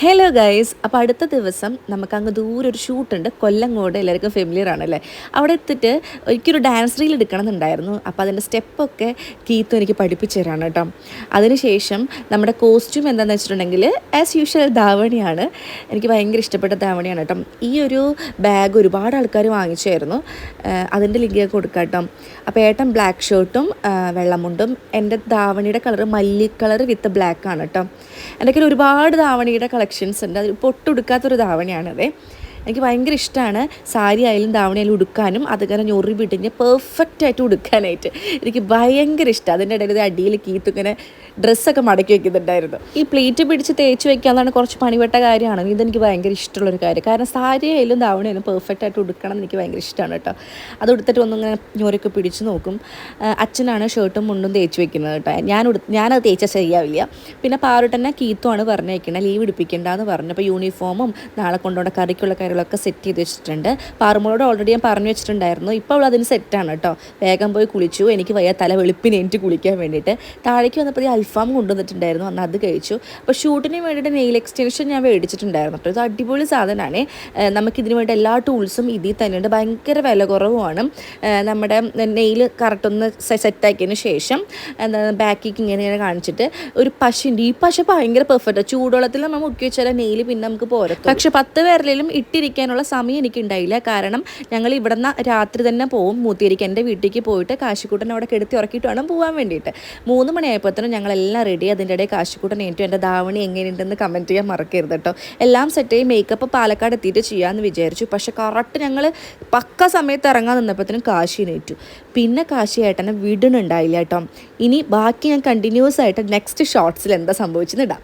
Hello guys അപ്പോൾ അടുത്ത ദിവസം നമുക്ക് അങ്ങ് ദൂരെ ഒരു ഷൂട്ടുണ്ട്. കൊല്ലങ്ങോട് എല്ലാവർക്കും ഫെമിലിയർ ആണല്ലേ? അവിടെ എത്തിയിട്ട് എനിക്കൊരു ഡാൻസ് റീൽ എടുക്കണം എന്നുണ്ടായിരുന്നു അപ്പോൾ അതിന്റെ സ്റ്റെപ്പൊക്കെ കീത്തു എനിക്ക് പഠിപ്പിച്ചു തരാണ് കേട്ടോ. അതിനുശേഷം നമ്മുടെ കോസ്റ്റ്യൂം എന്താണെന്ന് വെച്ചിട്ടുണ്ടെങ്കിൽ ആസ് യൂഷ്വൽ ധാവണിയാണ്. എനിക്ക് ഭയങ്കര ഇഷ്ടപ്പെട്ട ധാവണിയാണ് കേട്ടോ. ഈ ഒരു ബാഗ് ഒരുപാട് ആൾക്കാർ വാങ്ങിച്ചായിരുന്നു അതിന്റെ ലിങ്ക് ഞാൻ കൊടുക്കാം കേട്ടോ. അപ്പോൾ ഏട്ടൻ ബ്ലാക്ക് ഷർട്ടും വെള്ളമുണ്ടും എന്റെ ധാവണിയുടെ കളർ മല്ലി കളർ വിത്ത് ബ്ലാക്ക് ആണ് കേട്ടോ. എന്റെ കയ്യിൽ ഒരുപാട് ധാവണിയുടെ കളക്ഷൻസ് ഉണ്ട്. അതിൽ പൊട്ടുടുക്കാത്തൊരു ധാവണിയാണത്. എനിക്ക് ഭയങ്കര ഇഷ്ടമാണ് സാരി ആയാലും ധാവണി ഉടുക്കാനും. അതുപോലെ ഞൊറി പിടിഞ്ഞ് പെർഫെക്റ്റ് ആയിട്ട് ഉടുക്കാനായിട്ട്. എനിക്ക് ഭയങ്കര ഇഷ്ടം. അതിന്റെ ഇടയിൽ അടിയിൽ കീത്ത് ഇങ്ങനെ ഡ്രസ്സൊക്കെ മടക്കി വെക്കുന്നുണ്ടായിരുന്നു. ഈ പ്ലേറ്റ് പിടിച്ച് തേച്ച് വെക്കാന്നാണ് കുറച്ച് പണിപ്പെട്ട കാര്യമാണ്. ഇതെനിക്ക് ഭയങ്കര ഇഷ്ടമുള്ളൊരു കാര്യം. കാരണം സാരി ആയാലും ധാവണി ആയാലും പെർഫെക്റ്റ് ആയിട്ട് ഉടുക്കണം എന്ന് എനിക്ക് ഭയങ്കര ഇഷ്ടമാണ് കേട്ടോ. അത് ഉടുത്തിട്ട് ഒന്നിങ്ങനെ ഞൊരൊക്കെ പിടിച്ച് നോക്കും. അച്ഛനാണ് ഷർട്ടും മുണ്ടും തേച്ച് വെക്കുന്നത് കേട്ടോ. ഞാൻ ഞാനത് തേച്ചാൽ ശരിയാവില്ല. പിന്നെ പാറുട്ടന്നെ കീത്തുമാണ് പറഞ്ഞേക്കുന്നത് ലീവ് എടുപ്പിക്കേണ്ടതെന്ന് പറഞ്ഞു. അപ്പോൾ യൂണിഫോമും നാളെ കൊണ്ടുപോകേണ്ട കറിക്കുള്ള കാര്യങ്ങളൊക്കെ സെറ്റ് ചെയ്ത് വെച്ചിട്ടുണ്ട്. പാറുമോളോട് ഓൾറെഡി ഞാൻ പറഞ്ഞു വെച്ചിട്ടുണ്ടായിരുന്നു. ഇപ്പോൾ അവൾ അതിന് സെറ്റാണ് കേട്ടോ വേഗം പോയി കുളിച്ചു. എനിക്ക് വയ്യ തല വെളുപ്പിന് എനിക്ക് കുളിക്കാൻ വേണ്ടിയിട്ട്. താഴേക്ക് വന്നപ്പോൾ അൽഫാം കൊണ്ടുവന്നിട്ടുണ്ടായിരുന്നു. അന്ന് അത് കഴിച്ചു. അപ്പോൾ ഷൂട്ടിന് വേണ്ടിയിട്ട് നെയിൽ എക്സ്റ്റൻഷൻ ഞാൻ മേടിച്ചിട്ടുണ്ടായിരുന്നു കേട്ടോ ഇത് അടിപൊളി സാധനമാണ് നമുക്കിതിന് വേണ്ടി എല്ലാ ടൂൾസും ഇതിൽ തന്നെയുണ്ട് ഭയങ്കര വില കുറവുമാണ്. നമ്മുടെ നെയിൽ കറക്റ്റൊന്ന് സെറ്റാക്കിയതിന് ശേഷം ബാക്കിക്ക് ഇങ്ങനെ ഇങ്ങനെ കാണിച്ചിട്ട് ഒരു പശുണ്ട്. ഈ പശ ഭയങ്കര പെർഫെക്റ്റ് ചൂടുവെള്ളത്തിൽ നമ്മൾ മുക്കി വെച്ചാൽ നെയിൽ പിന്നെ നമുക്ക് പോരത്തും പക്ഷെ പത്ത് പേരിലും ഇട്ടിരിക്കാനുള്ള സമയം എനിക്ക് ഉണ്ടായില്ല കാരണം ഞങ്ങൾ ഇവിടുന്ന് രാത്രി തന്നെ പോവും. മൂത്തിരിക്ക് എന്റെ വീട്ടിലേക്ക് പോയിട്ട് കാശിക്കൂട്ടൻ അവിടെ കെടുത്തി ഉറക്കിയിട്ട് വേണം പോകാൻ വേണ്ടിയിട്ട്. മൂന്ന് മണിയായപ്പോഴത്തേനും ഞങ്ങളെല്ലാം റെഡി അതിന്റെ ഇടയിൽ കാശിക്കൂട്ടൻ ഏറ്റവും എന്റെ ധാവണി എങ്ങനെയുണ്ടെന്ന് കമന്റ് ചെയ്യാൻ മറക്കരുത് കേട്ടോ. എല്ലാം സെറ്റ് ചെയ്യും മേക്കപ്പ് പാലക്കാട് എത്തിയിട്ട് ചെയ്യാമെന്ന് വിചാരിച്ചു. പക്ഷെ കറക്റ്റ് ഞങ്ങൾ പക്ക സമയത്ത് ഇറങ്ങാൻ നിന്നപ്പോഴത്തേനും കാശി നേറ്റു പിന്നെ കാശി ഏട്ടനെ വിടണുണ്ടായില്ല കേട്ടോ. ഇനി ബാക്കി ഞാൻ കണ്ടിന്യൂസ് ആയിട്ട് നെക്സ്റ്റ് ഷോർട്സിൽ എന്താ സംഭവിച്ചെന്ന് ഇടാം.